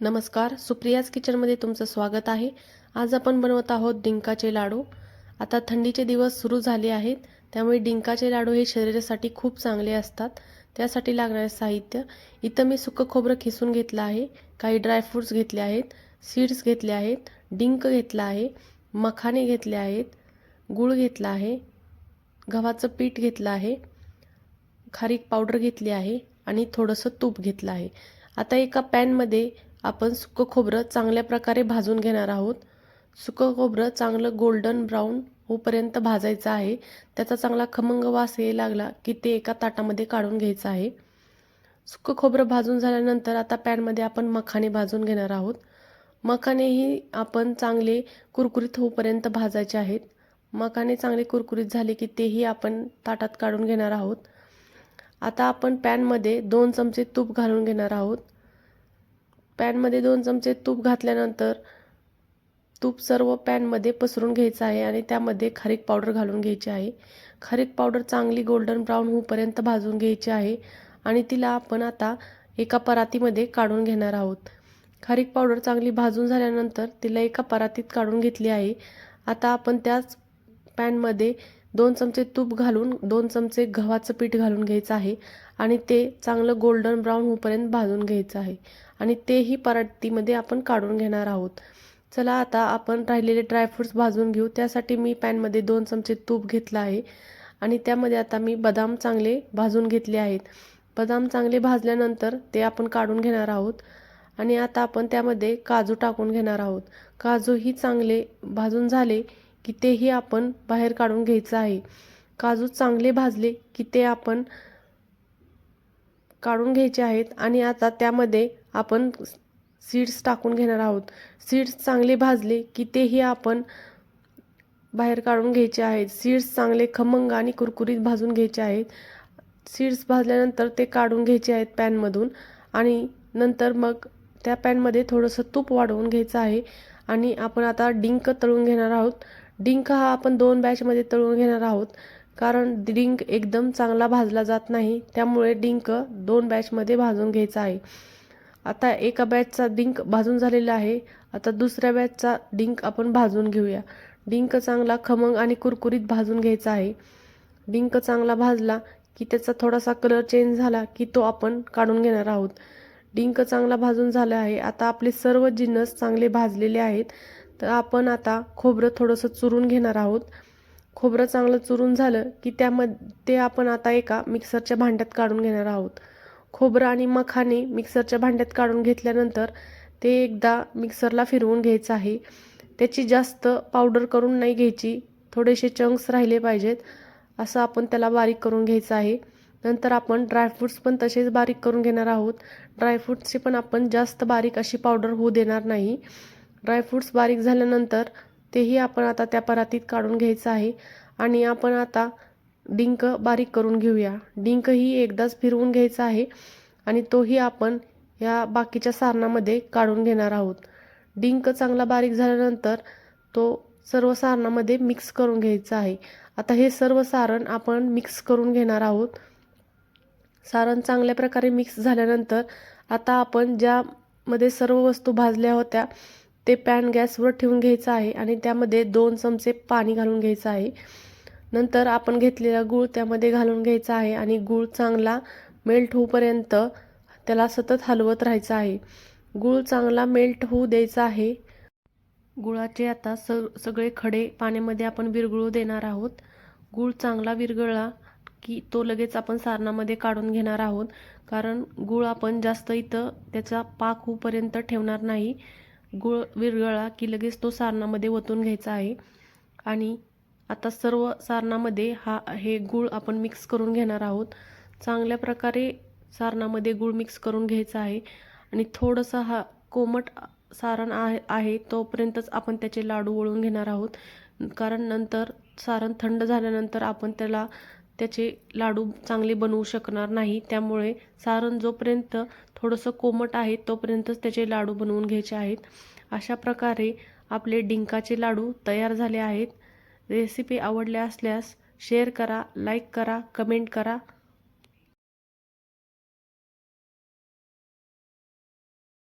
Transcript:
नमस्कार सुप्रियाज किचनमध्ये तुमचं स्वागत आहे. आज आपण बनवत आहोत डिंकाचे लाडू. आता थंडीचे दिवस सुरू झाले आहेत त्यामुळे डिंकाचे लाडू हे शरीरासाठी खूप चांगले असतात. त्यासाठी लागणारे साहित्य. इथं मी सुकं खोबरं खिसून घेतलं आहे काही ड्रायफ्रूट्स घेतले आहेत सीड्स घेतले आहेत डिंक घेतला आहे मखाने घेतले आहेत गूळ घेतला आहे गव्हाचं पीठ घेतलं आहे खारीक पावडर घेतली आहे आणि थोडंसं तूप घेतलं आहे. आता एका पॅनमध्ये आपण सुकं खोबरं चांगल्या प्रकारे भाजून घेणार आहोत. सुकं खोबरं चांगलं गोल्डन ब्राऊन होपर्यंत भाजायचं आहे. त्याचा चांगला खमंग वास यायला लागला की ते एका ताटामध्ये काढून घ्यायचं आहे. सुकं खोबरं भाजून झाल्यानंतर आता पॅनमध्ये आपण मखाने भाजून घेणार आहोत. मखानेही आपण चांगले कुरकुरीत होपर्यंत भाजायचे आहेत. मखाने चांगले कुरकुरीत झाले की तेही आपण ताटात काढून घेणार आहोत. आता आपण पॅनमध्ये दोन चमचे तूप घालून घेणार आहोत. पॅनमध्ये दोन चमचे तूप घातल्यानंतर तूप सर्व पॅनमध्ये पसरून घ्यायचं आहे आणि त्यामध्ये खारीक पावडर घालून घ्यायची आहे. खारीक पावडर चांगली गोल्डन ब्राऊन होऊपर्यंत भाजून घ्यायची आहे आणि तिला आपण आता एका परातीमध्ये काढून घेणार आहोत. खारीक पावडर चांगली भाजून झाल्यानंतर तिला एका परातीत काढून घेतली आहे. आता आपण त्याच पॅनमध्ये दोन चमचे तूप घालून दोन चमचे गव्हाचं पीठ घालून घ्यायचं आहे आणि ते चांगलं गोल्डन ब्राऊन होईपर्यंत भाजून घ्यायचं आहे. आणि तेही परातीमध्ये आपण काढून घेणार आहोत. चला आता आपण राहिलेले ड्रायफ्रूट्स भाजून घेऊ. त्यासाठी मी पॅनमध्ये दोन चमचे तूप घेतलं आहे आणि त्यामध्ये आता मी बदाम चांगले भाजून घेतले आहेत. बदाम चांगले भाजल्यानंतर ते आपण काढून घेणार आहोत आणि आता आपण त्यामध्ये काजू टाकून घेणार आहोत. काजूही चांगले भाजून झाले की तेही आपण बाहेर काढून घ्यायचं आहे. काजू चांगले भाजले की ते आपण काढून घ्यायचे आहेत आणि आता त्यामध्ये आपण सीड्स टाकून घेणार आहोत. सीड्स चांगले भाजले की तेही आपण बाहेर काढून घ्यायचे आहेत. सीड्स चांगले खमंग आणि कुरकुरीत भाजून घ्यायचे आहेत. सीड्स भाजल्यानंतर ते काढून घ्यायचे आहेत पॅनमधून आणि नंतर मग त्या पॅनमध्ये थोडंसं तूप वाढवून घ्यायचं आहे आणि आपण आता डिंक तळून घेणार आहोत. डिंक हा आपण दोन बॅचमध्ये तळून घेणार आहोत. कारण डिंक एकदम चांगला भाजला जात नाही त्यामुळे डिंक दोन बॅचमध्ये भाजून घ्यायचा आहे. आता एका बॅचचा डिंक भाजून झालेला आहे. आता दुसऱ्या बॅचचा डिंक आपण भाजून घेऊया. डिंक चांगला खमंग आणि कुरकुरीत भाजून घ्यायचा आहे. डिंक चांगला भाजला की त्याचा थोडासा कलर चेंज झाला की तो आपण काढून घेणार आहोत. डिंक चांगला भाजून झाला आहे. आता आपले सर्व जिन्नस चांगले भाजलेले आहेत. तर आपण आता खोबरं थोडंसं चुरून घेणार आहोत. खोबरं चांगलं चुरून झालं की त्यामध्ये ते आपण आता एका मिक्सरच्या भांड्यात काढून घेणार आहोत. खोबरं आणि मखाने मिक्सरच्या भांड्यात काढून घेतल्यानंतर ते एकदा मिक्सरला फिरवून घ्यायचं आहे. त्याची जास्त पावडर करून नाही घ्यायची थोडेसे चंक्स राहिले पाहिजेत. असं आपण त्याला बारीक करून घ्यायचं आहे. नंतर आपण ड्रायफ्रूट्स पण तसेच बारीक करून घेणार आहोत. ड्रायफ्रूट्सची पण आपण जास्त बारीक अशी पावडर होऊ देणार नाही. ड्रायफ्रूट्स बारीक झाल्यानंतर तेही आपण आता त्या परातीत काढून घ्यायचं आहे. आणि आपण आता डिंक बारीक करून घेऊया. डिंकही एकदाच फिरवून घ्यायचा आहे आणि तोही आपण या बाकीच्या सारणामध्ये काढून घेणार आहोत. डिंक चांगला बारीक झाल्यानंतर तो सर्व सारणामध्ये मिक्स करून घ्यायचा आहे. आता हे सर्व सारण आपण मिक्स करून घेणार आहोत. सारण चांगल्या प्रकारे मिक्स झाल्यानंतर आता आपण ज्यामध्ये सर्व वस्तू भाजल्या होत्या ते पॅन गॅसवर ठेवून घ्यायचं आहे आणि त्यामध्ये दोन चमचे पाणी घालून घ्यायचं आहे. नंतर आपण घेतलेला गूळ त्यामध्ये घालून घ्यायचा आहे आणि गूळ चांगला मेल्ट होऊपर्यंत त्याला सतत हलवत राहायचं आहे. गूळ चांगला मेल्ट होऊ द्यायचा आहे. गुळाचे आता स सगळे खडे पाण्यामध्ये आपण विरघळू देणार आहोत. गूळ चांगला विरघळला की तो लगेच आपण सारणामध्ये काढून घेणार आहोत. कारण गूळ आपण जास्त इथं त्याचा पाक होऊपर्यंत ठेवणार नाही. गूळ विरगळा की लगेच तो सारणामध्ये ओतून घ्यायचा आहे. आणि आता सर्व सारणामध्ये हा हे गूळ आपण मिक्स करून घेणार आहोत. चांगल्या प्रकारे सारणामध्ये गूळ मिक्स करून घ्यायचा आहे. आणि थोडंसं हा कोमट सारण आहे आहे तोपर्यंतच आपण त्याचे लाडू वळून घेणार आहोत. कारण नंतर सारण थंड झाल्यानंतर आपण त्याला त्याचे लाडू चांगले बनवू शकणार नाही. त्यामुळे सारण जोपर्यंत थोडंसं कोमट आहे तोपर्यंतच त्याचे लाडू बनवून घ्यायचे आहेत. अशा प्रकारे आपले डिंकाचे लाडू तयार झाले आहेत. रेसिपी आवडल्या असल्यास शेअर करा लाईक करा कमेंट करा.